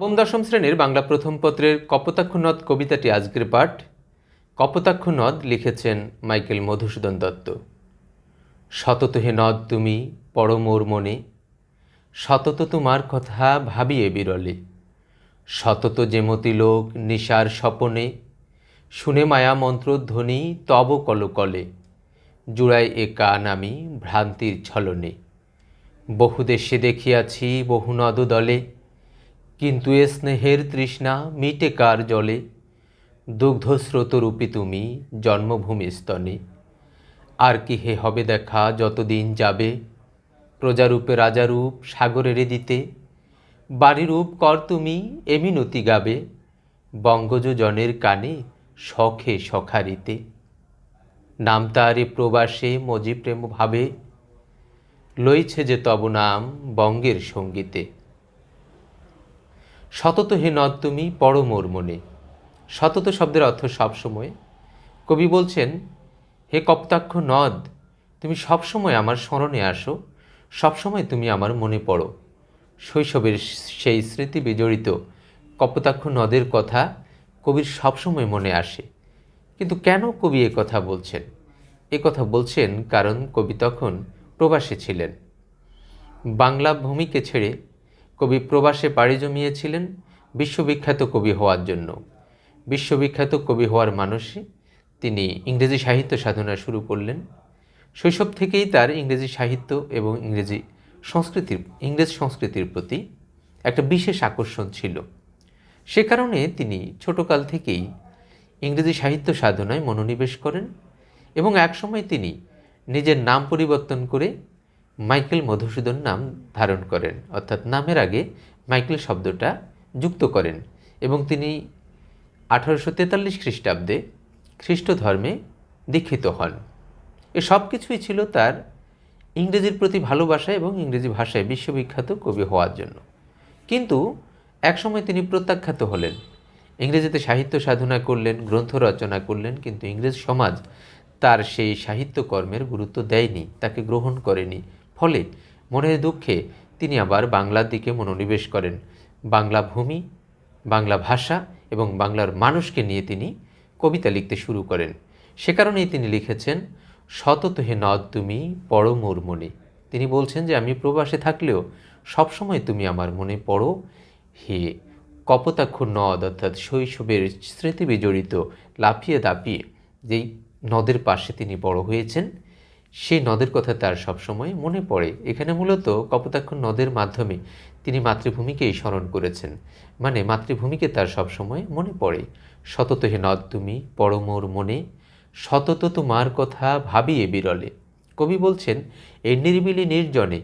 নবম দশম শ্রেণির বাংলা প্রথম পত্রের কপোতাক্ষ নদ কবিতাটি আজকের পাঠ। কপোতাক্ষ নদ লিখেছেন মাইকেল মধুসূদন দত্ত। সতত হে নদ তুমি পরমোর মনে। সতত তোমার কথা ভাবিয়ে বিরলে। সতত যেমতি লোক নিশার স্বপনে। শুনে মায়া মন্ত্রধ্বনি তব কলকলে। জুড়াই এ কান আমি ভ্রান্তির ছলনে। বহু দেশে দেখিয়াছি বহু নদ দলে। কিন্তু এ স্নেহের তৃষ্ণা মিটে কার জলে? দুগ্ধস্রোতরূপী তুমি জন্মভূমি স্তনে। আর কি হে হবে দেখা যতদিন যাবে? প্রজারূপে রাজারূপ সাগরের দিতে বাড়িরূপ কর তুমি এ মিনতি গাবে। বঙ্গজ জনের কানে শখে সখারিতে। নাম তারে প্রবাসে মজি প্রেম ভাবে। লইছে যে তব নাম বঙ্গের সঙ্গীতে। সতত হে নদ তুমি পরমোর মনে। সতত শব্দের অর্থ সবসময়। কবি বলছেন, হে কপ্তাক্ষ নদ, তুমি সবসময় আমার স্মরণে আসো, সবসময় তুমি আমার মনে পড়ো। শৈশবের সেই স্মৃতি বিজড়িত কপতাক্ষ নদের কথা কবির সবসময় মনে আসে। কিন্তু কেন কবি এ কথা বলছেন? এ কথা বলছেন কারণ কবি তখন প্রবাসে ছিলেন। বাংলা ভূমিকে ছেড়ে কবি প্রবাসে পাড়ি জমিয়েছিলেন বিশ্ববিখ্যাত কবি হওয়ার জন্য। বিশ্ববিখ্যাত কবি হওয়ার মানসে তিনি ইংরেজি সাহিত্য সাধনা শুরু করলেন। শৈশব থেকেই তার ইংরেজি সাহিত্য এবং ইংরেজি সংস্কৃতির, ইংরেজ সংস্কৃতির প্রতি একটা বিশেষ আকর্ষণ ছিল। সে কারণে তিনি ছোটকাল থেকেই ইংরেজি সাহিত্য সাধনায় মনোনিবেশ করেন এবং একসময় তিনি নিজের নাম পরিবর্তন করে মাইকেল মধুসূদন নাম ধারণ করেন। অর্থাৎ নামের আগে মাইকেল শব্দটা যুক্ত করেন এবং তিনি আঠারোশো তেতাল্লিশ খ্রিস্টাব্দে খ্রিস্ট ধর্মে দীক্ষিত হন। এ সব কিছুই ছিল তার ইংরেজির প্রতি ভালোবাসা এবং ইংরেজি ভাষায় বিশ্ববিখ্যাত কবি হওয়ার জন্য। কিন্তু একসময় তিনি প্রত্যাখ্যাত হলেন। ইংরেজিতে সাহিত্য সাধনা করলেন, গ্রন্থ রচনা করলেন, কিন্তু ইংরেজ সমাজ তার সেই সাহিত্যকর্মের গুরুত্ব দেয়নি, তাকে গ্রহণ করেনি। ফলে মনের দুঃখে তিনি আবার বাংলার দিকে মনোনিবেশ করেন। বাংলা ভূমি, বাংলা ভাষা এবং বাংলার মানুষকে নিয়ে তিনি কবিতা লিখতে শুরু করেন। সে কারণেই তিনি লিখেছেন সতত হে নদ তুমি, পড়ো মোর মনে। তিনি বলছেন যে, আমি প্রবাসে থাকলেও সবসময় তুমি আমার মনে পড়ো। হে কপোতাক্ষ নদ অর্থাৎ শৈশবের স্মৃতি বিজড়িত লাফিয়ে দাপিয়ে যেই নদের পাশে তিনি বড় হয়েছেন সেই নদের কথা তার সবসময় মনে পড়ে। এখানে মূলত কপোতাক্ষ নদের মাধ্যমে তিনি মাতৃভূমিকেই স্মরণ করেছেন মানে মাতৃভূমিকে তার সবসময় মনে পড়ে। সতত হে নদ তুমি পরমোর মনে, সতত তোমার কথা ভাবিয়ে বিরলে। কবি বলছেন এই নিরিবিলি নির্জনে,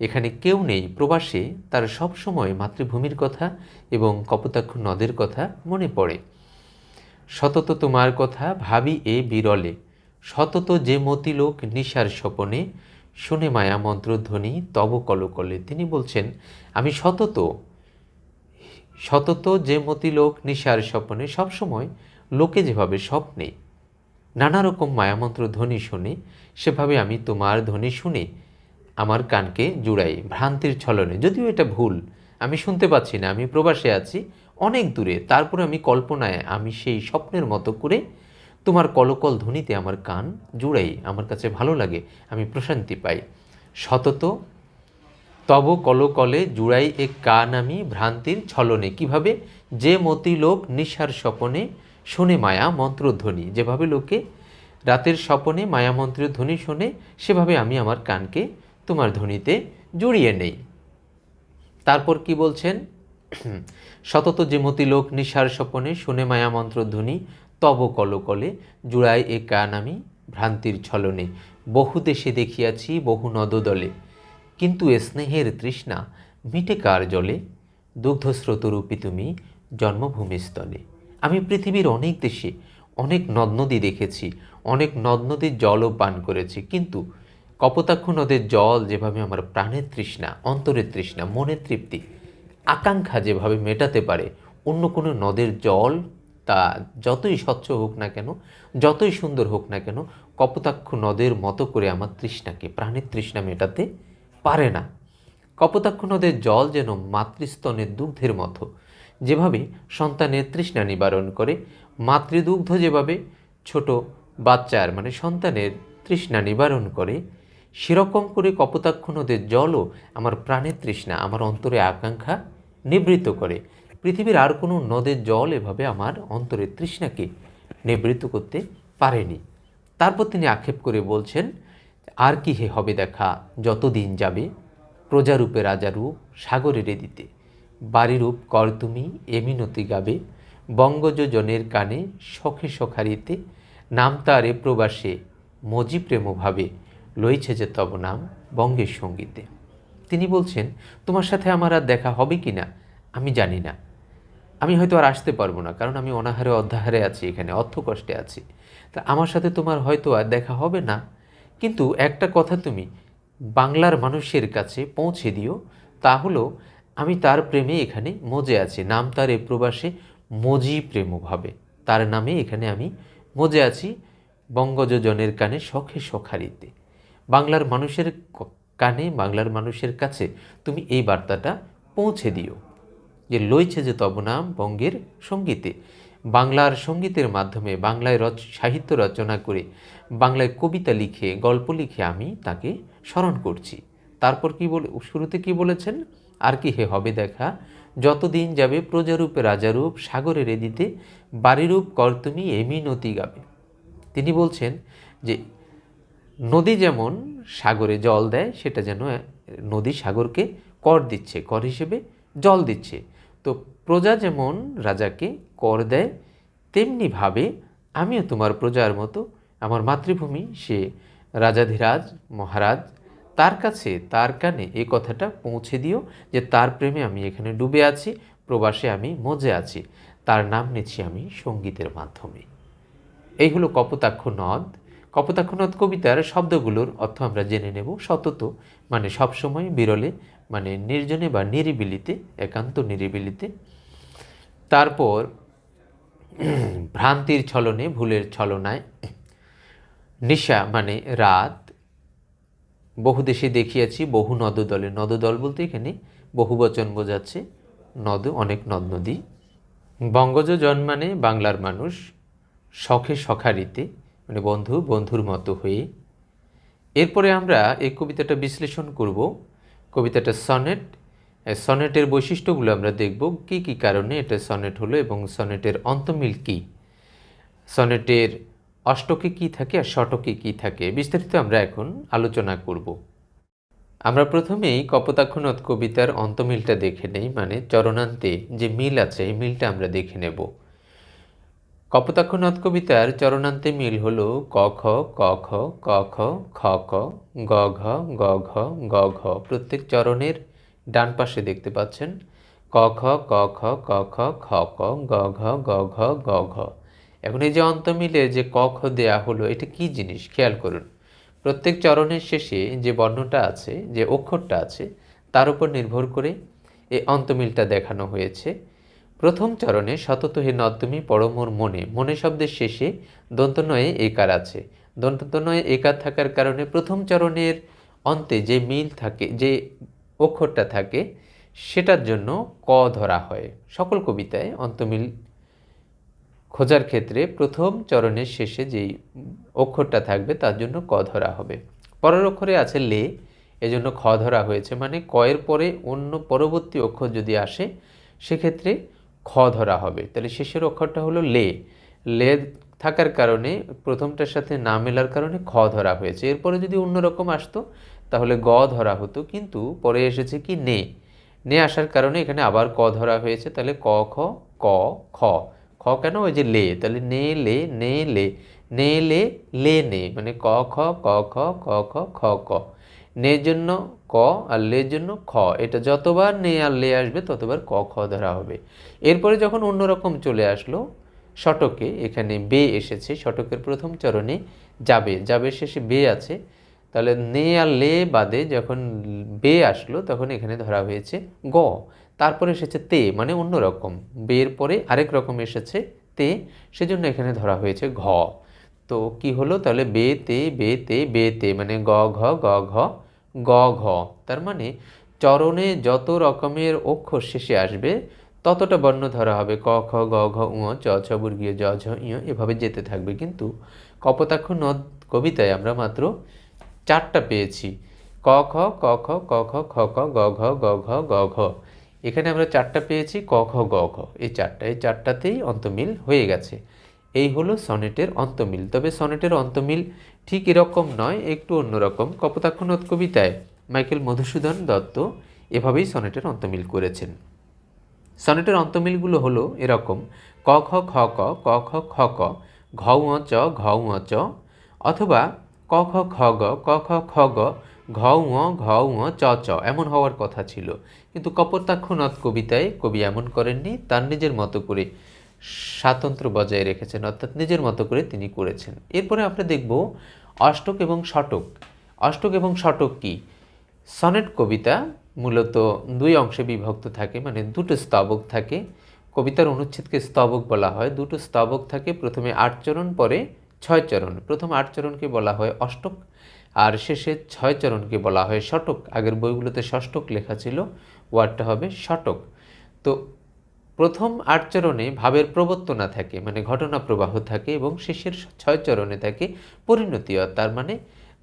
এখানে কেউ নেই প্রবাসে তার সবসময় মাতৃভূমির কথা এবং কপোতাক্ষ নদের কথা মনে পড়ে। সতত তোমার কথা ভাবি এ বিরলে সতত যে মতিলোক নিশার স্বপনে, শুনে মায়া মন্ত্রধ্বনি, তব কলকলে। তিনি বলছেন, আমি সতত সতত যে মতিলোক নিশার স্বপনে, সবসময় লোকে যেভাবে স্বপ্নে, নানা রকম মায়ামন্ত্র ধ্বনি শুনে, সেভাবে আমি তোমার ধ্বনি শুনে, আমার কানকে জুড়াই ভ্রান্তির ছলনে। যদিও এটা ভুল, আমি শুনতে পাচ্ছি না, আমি প্রবাসে আছি, অনেক দূরে, তারপরে আমি কল্পনায় আমি সেই স্বপ্নের মতো করে তোমার কলকল ধ্বনিতে আমার কান জুড়াই আমার কাছে ভালো লাগে, আমি প্রশান্তি পাই। সতত, তব কলকলে জুড়াই এক কান আমি ভ্রান্তির ছলনে। কীভাবে? যে মতি লোক নিশার স্বপনে শোনে মায়া মন্ত্রধ্বনি যেভাবে লোকে রাতের স্বপনে মায়া মন্ত্রের ধ্বনি শোনে, সেভাবে আমি আমার কানকে তোমার ধ্বনিতে জুড়িয়ে নেই। তারপর কি বলছেন? সতত যে মতি লোক নিশার স্বপনে শুনে মায়া মন্ত্রধ্বনি তব কলকলে জুড়াই এ কান আমি ভ্রান্তির ছলনে। বহু দেশে দেখিয়াছি, বহু নদদলে। কিন্তু স্নেহের তৃষ্ণা মিটে কার জলে? দুগ্ধস্রোতরূপী তুমি জন্মভূমি স্তলে আমি পৃথিবীর অনেক দেশে অনেক নদ নদী দেখেছি, অনেক নদ নদীর জলও পান করেছি, কিন্তু কপোতাক্ষ নদের জল যেভাবে আমার প্রাণের তৃষ্ণা, অন্তরের তৃষ্ণা, মনের তৃপ্তি, আকাঙ্ক্ষা যেভাবে মেটাতে পারে, অন্য কোনো নদের জল তা যতই স্বচ্ছ হোক না কেন, যতই সুন্দর হোক না কেন, কপোতাক্ষ নদের মতো করে আমার তৃষ্ণাকে, প্রাণের তৃষ্ণা মেটাতে পারে না। কপোতাক্ষ নদের জল যেন মাতৃস্তনের দুগ্ধের মতো, যেভাবে সন্তানের তৃষ্ণা নিবারণ করে, মাতৃদুগ্ধ যেভাবে ছোট বাচ্চার মানে সন্তানের তৃষ্ণা নিবারণ করে, সেরকম করে কপোতাক্ষ নদের জলও আমার প্রাণের তৃষ্ণা, আমার অন্তরে আকাঙ্ক্ষা নিবৃত্ত করে। পৃথিবীর আর কোনো নদের জল এভাবে আমার অন্তরের তৃষ্ণাকে নিবৃত্ত করতে পারেনি। তারপর তিনি আক্ষেপ করে বলছেন, আর কি হে হবে দেখা, যতদিন যাবে, প্রজারূপে রাজারূপ সাগরে দিতে বাড়িরূপ কর তুমি এমিনতি গাবে। বঙ্গজ জনের কানে শখে সখারিতে, নাম তারে প্রবাসে, মজি প্রেমভাবে, লইছে যে তব নাম বঙ্গের সঙ্গীতে। তিনি বলছেন, তোমার সাথে আমার আর দেখা হবে কি না? আমি জানি না। আমি হয়তো আর আসতে পারব না, কারণ আমি অনাহারে অধ্যাহারে আছি এখানে অর্থ কষ্টে আছি। তা আমার সাথে তোমার হয়তো আর দেখা হবে না। কিন্তু একটা কথা তুমি বাংলার মানুষের কাছে পৌঁছে দিও, তা হলো আমি তার প্রেমে এখানে মজে আছি। নাম তার এ প্রবাসে মজি প্রেম ভাবে। তার নামে এখানে আমি মজে আছি বঙ্গযোজনের কানে শখে সখারিতে। বাংলার মানুষের কানে বাংলার মানুষের কাছে তুমি এই বার্তাটা পৌঁছে দিও। যে লইছে যে তব নাম বঙ্গের সঙ্গীতে। বাংলার সঙ্গীতের মাধ্যমে বাংলায় রচ, সাহিত্য রচনা করে বাংলায় কবিতা লিখে, গল্প লিখে আমি তাকে স্মরণ করছি। তারপর কি বলে, শুরুতে কি বলেছেন? আর কি হে হবে দেখা, যতদিন যাবে প্রজারূপে রাজারূপ সাগরে রেদিতে বাড়িরূপ কর তুমি এমি নতি গাবে। তিনি বলছেন যে, নদী যেমন সাগরে জল দেয়, সেটা যেন নদী সাগরকে কর দিচ্ছে, কর হিসেবে জল দিচ্ছে। তো প্রজা যেমন রাজাকে কর দেয় তেমনিভাবে আমিও তোমার প্রজার মতো। আমার মাতৃভূমি সে। রাজাধিরাজ, মহারাজ, তার কাছে তার কানে এই কথাটা পৌঁছে দিও যে তার প্রেমে আমি এখানে ডুবে আছি, প্রবাসে আমি মজে আছি। তার নাম নিচ্ছি আমি সঙ্গীতের মাধ্যমে। এই হলো কপোতাক্ষ নদ। কপোতাক্ষ নদ কবিতার শব্দগুলোর অর্থ আমরা জেনে নেব সতত মানে সবসময় বিরলে মানে নির্জনে বা নিরিবিলিতে, একান্ত নিরিবিলিতে। তারপর ভ্রান্তির ছলনে, ভুলের ছলনায়। নিশা মানে রাত। বহু দেশে দেখিয়াছি, বহু নদদলে। নদদল বলতে এখানে বহু বচন বোঝাচ্ছে। নদ, অনেক নদ নদী। বঙ্গজ জন্মানে বাংলার মানুষ। শখে সখারিতে মানে বন্ধু, বন্ধুর মতো হয়ে। এরপরে আমরা এই কবিতাটা বিশ্লেষণ করব। কবিতাটা সনেট। সনেটের বৈশিষ্ট্যগুলো আমরা দেখব কি কি কারণে এটা সনেট হলো এবং সনেটের অন্তমিল কী। সনেটের অষ্টকে কি থাকে আর শটকে কি থাকে বিস্তারিত আমরা এখন আলোচনা করব। আমরা প্রথমেই কপোতাক্ষনদ কবিতার অন্তমিলটা দেখে নেই মানে চরণান্তে যে মিল আছে, এই মিলটা আমরা দেখে নেব। কপোতাক্ষনদ কবিতার চরণান্তে মিল হলো ক, খ ক খ ক, খ খ খ গ, ঘ গ ঘ গ, ঘ। প্রত্যেক চরণের ডান পাশে দেখতে পাচ্ছেন, ক, খ ক খ ক, খ খ, ক, গ, ঘ গ ঘ গ, ঘ। এখন এই যে অন্তমিলে যে ক, খ দেয়া হলো, এটা কি জিনিস? খেয়াল করুন। প্রত্যেক চরণের শেষে যে বর্ণটা আছে, যে অক্ষরটা আছে, তার উপর নির্ভর করে এই অন্তমিলটা দেখানো হয়েছে। প্রথম চরণে সতত হে নদ্যমী পরমোর মনে মনে শব্দের শেষে দন্তনয়ে একার আছে। দন্তনয়ে একার থাকার কারণে প্রথম চরণের অন্তে যে মিল থাকে, যে অক্ষরটা থাকে, সেটার জন্য ক ধরা হয়। সকল কবিতায় অন্তমিল খোঁজার ক্ষেত্রে প্রথম চরণের শেষে যেই অক্ষরটা থাকবে, তার জন্য ক ধরা হবে। পরের অক্ষরে আছে লে, এজন্য খ ধরা হয়েছে। মানে কয়ের পরে অন্য পরবর্তী অক্ষর যদি আসে, সেক্ষেত্রে খ ধরা হবে। তাহলে শেষের অক্ষরটা হলো লে। লে থাকার কারণে প্রথমটার সাথে না মেলার কারণে খ ধরা হয়েছে। এরপরে যদি অন্যরকম আসতো, তাহলে গ ধরা হতো, কিন্তু পরে এসেছে কি নে। নে আসার কারণে এখানে আবার ক ধরা হয়েছে, তাহলে ক, খ ক, খ। খ কেন? ওই যে লে। তাহলে নে, লে নে লে। নে, লে লে, নে। মানে ক, খ ক খ ক, খ খ ক নের জন্য আর লের জন্য খ। এটা যতবার নে আর লে আসবে, ততবার ক, খ ধরা হবে। এরপরে যখন অন্যরকম চলে আসলো শটকে এখানে বে এসেছে শটকের প্রথম চরণে যাবে। যাবে শেষে বে আছে। তাহলে নে আর লে বাদে যখন বে আসলো, তখন এখানে ধরা হয়েছে গ। তারপরে এসেছে তে মানে অন্যরকম বের পরে আরেক রকম এসেছে তে, সেজন্য এখানে ধরা হয়েছে ঘ। তো কি হলো? তাহলে বে, তে বে তে বে, তে মানে গ, ঘ গ, ঘ গ, ঘ। তার মানে চরণে যত রকমের অক্ষর শেষে আসবে, ততটা বর্ণ ধরা হবে। ক, খ, গ, ঘ উ চ, ছ, বর্গীয়, জ, ঝ ইয় এভাবে যেতে থাকবে। কিন্তু কপোতাক্ষ নদ কবিতায় আমরা মাত্র চারটা পেয়েছি। ক, খ ক খ ক, খ খ খ গ, ঘ গ ঘ গ ঘ। এখানে আমরা চারটা পেয়েছি, ক, খ, গ, ঘ। এই চারটা, এই চারটাতেই অন্তমিল হয়ে গেছে। এই হলো সনেটের অন্তমিল। তবে সনেটের অন্তমিল ঠিক এরকম নয়, একটু অন্যরকম। কপোতাক্ষ নদ কবিতায় মাইকেল মধুসূদন দত্ত এভাবেই সনেটের অন্তমিল করেছেন। সনেটের অন্তমিলগুলো হলো এরকম, ক, খ খ, ক ক, খ খ, ক, ঘ উ চ, ঘ উ চ, অথবা ক, খ খ গ, ক, খ খ, গ, ঘ উ ঘ উ চ চ, এমন হওয়ার কথা ছিল। কিন্তু কপোতাক্ষ নদ কবিতায় কবি এমন করেননি, তার নিজের মতো করে স্বাতন্ত্র্য বজায় রেখেছেন, অর্থাৎ নিজের মতো করে তিনি করেছেন। এরপরে আমরা দেখব অষ্টক এবং শতক অষ্টক এবং শতক কি? সনেট কবিতা মূলত দুই অংশে বিভক্ত থাকে মানে দুটো স্তবক থাকে। কবিতার অনুচ্ছেদকে স্তবক বলা হয়। দুটো স্তবক থাকে, প্রথমে আট চরণ, পরে ছয় চরণ। প্রথম আট চরণকে বলা হয় অষ্টক, আর শেষে ছয় চরণকে বলা হয় শতক আগের বইগুলোতে ষষ্ঠক লেখা ছিল, ওয়ার্ডটা হবে শতক তো প্রথম আট চরণে ভাবের প্রবর্তনা থাকে মানে ঘটনা প্রবাহ থাকে এবং শেষের ছয় চরণে থাকে পরিণতি তার মানে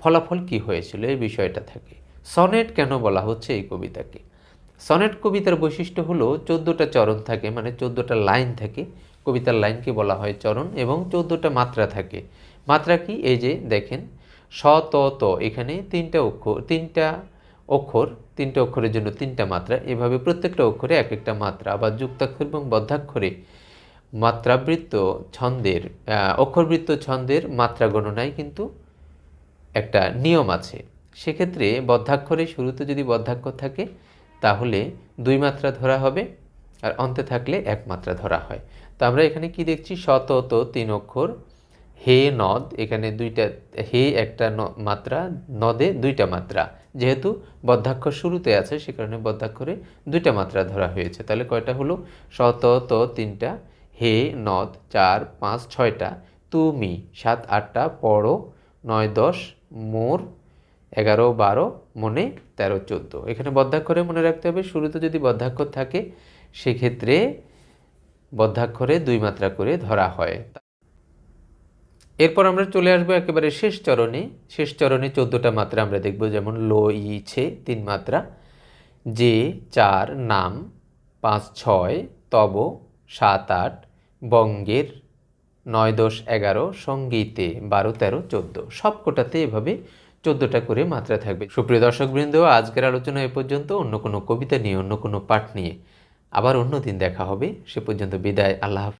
ফলাফল কি হয়েছিল এই বিষয়টা থাকে। সনেট কেন বলা হচ্ছে এই কবিতাকে? সনেট কবিতার বৈশিষ্ট্য হলো চোদ্দোটা চরণ থাকে মানে চোদ্দোটা লাইন থাকে। কবিতার লাইনকে বলা হয় চরণ এবং চোদ্দোটা মাত্রা থাকে। মাত্রা কি? এই যে দেখেন, স, ত ত, এখানে তিনটা অক্ষর তিনটা অক্ষর তিনটা অক্ষরের জন্য তিনটা মাত্রা, এভাবে প্রত্যেকটা অক্ষরে এক একটা মাত্রা, আবার যুক্তাক্ষর এবং বদ্ধাক্ষরে মাত্রাবৃত্ত ছন্দের অক্ষরবৃত্ত ছন্দের মাত্রা গণনায় কিন্তু একটা নিয়ম আছে। সেক্ষেত্রে বদ্ধাক্ষরে শুরুতে যদি বদ্ধাক্ষর থাকে, তাহলে দুই মাত্রা ধরা হবে আর অন্তে থাকলে এক মাত্রা ধরা হয়। তো আমরা এখানে কি দেখছি? শতত তিন অক্ষর, হে, নদ, এখানে দুইটা, হে একটা মাত্রা, নদে দুইটা মাত্রা। যেহেতু বদ্ধাক্ষর শুরুতে আছে, সে কারণে বদ্ধাক্ষরে দুইটা মাত্রা ধরা হয়েছে। তাহলে কয়টা হলো? শত, ত, তিনটা, হে, নদ, চার, পাঁচ, ছয়টা, তুমি, সাত, আটটা, পড়ো, নয়, দশ, মোর, এগারো, বারো, মনে তেরো, চোদ্দ। এখানে বদ্ধাক্ষরে মনে রাখতে হবে, শুরুতে যদি বদ্ধাক্ষর থাকে, সেক্ষেত্রে বদ্ধাক্ষরে দুই মাত্রা করে ধরা হয়। এরপর আমরা চলে আসব একেবারে শেষ চরণে। শেষ চরণে চোদ্দোটা মাত্রা আমরা দেখব, যেমন লো ইছে তিন মাত্রা। যে, চার, নাম, পাঁচ, ছয়, তব, সাত, আট, বঙ্গের, নয়, দশ, এগারো, সঙ্গীতে, বারো, তেরো, চোদ্দ। সব কোটাতে এভাবে চোদ্দোটা করে মাত্রা থাকবে। সুপ্রিয় দর্শকবৃন্দ, আজকের আলোচনা এ পর্যন্ত। অন্য কোনো কবিতা নিয়ে, অন্য কোনো পাঠ নিয়ে আবার অন্য দিন দেখা হবে। সে পর্যন্ত বিদায়। আল্লাহ।